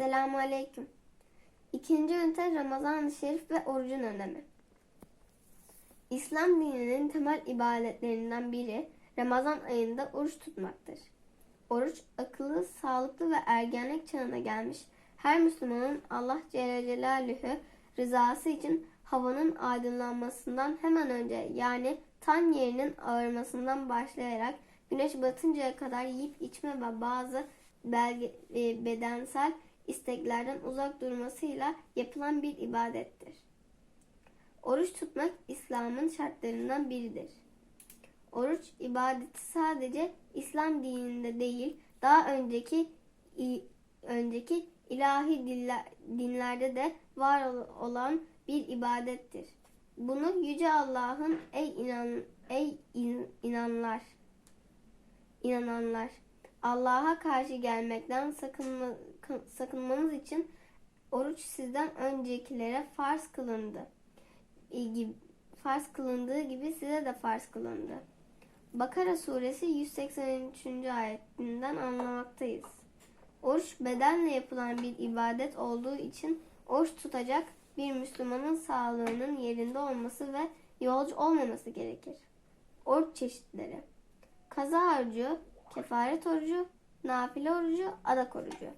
Esselamu Aleyküm. İkinci ünite Ramazan-ı Şerif ve orucun önemi. İslam dininin temel ibadetlerinden biri Ramazan ayında oruç tutmaktır. Oruç akıllı, sağlıklı ve ergenlik çağına gelmiş her Müslümanın Allah Celle Celaluhu rızası için havanın aydınlanmasından hemen önce yani tan yerinin ağarmasından başlayarak güneş batıncaya kadar yiyip içme ve bazı belge, e, bedensel isteklerden uzak durmasıyla yapılan bir ibadettir. Oruç tutmak İslam'ın şartlarından biridir. Oruç ibadeti sadece İslam dininde değil, daha önceki önceki ilahi dinlerde de var ol- olan bir ibadettir. Bunu yüce Allah'ın ey inan ey in- inanlar inananlar Allah'a karşı gelmekten sakınma, kı- sakınmanız için oruç sizden öncekilere farz kılındı. Gibi- Farz kılındığı gibi size de farz kılındı. Bakara suresi 183. ayetinden anlamaktayız. Oruç bedenle yapılan bir ibadet olduğu için oruç tutacak bir Müslümanın sağlığının yerinde olması ve yolcu olmaması gerekir. Oruç çeşitleri Kaza orucu, kefaret orucu, nafile orucu, adak orucu.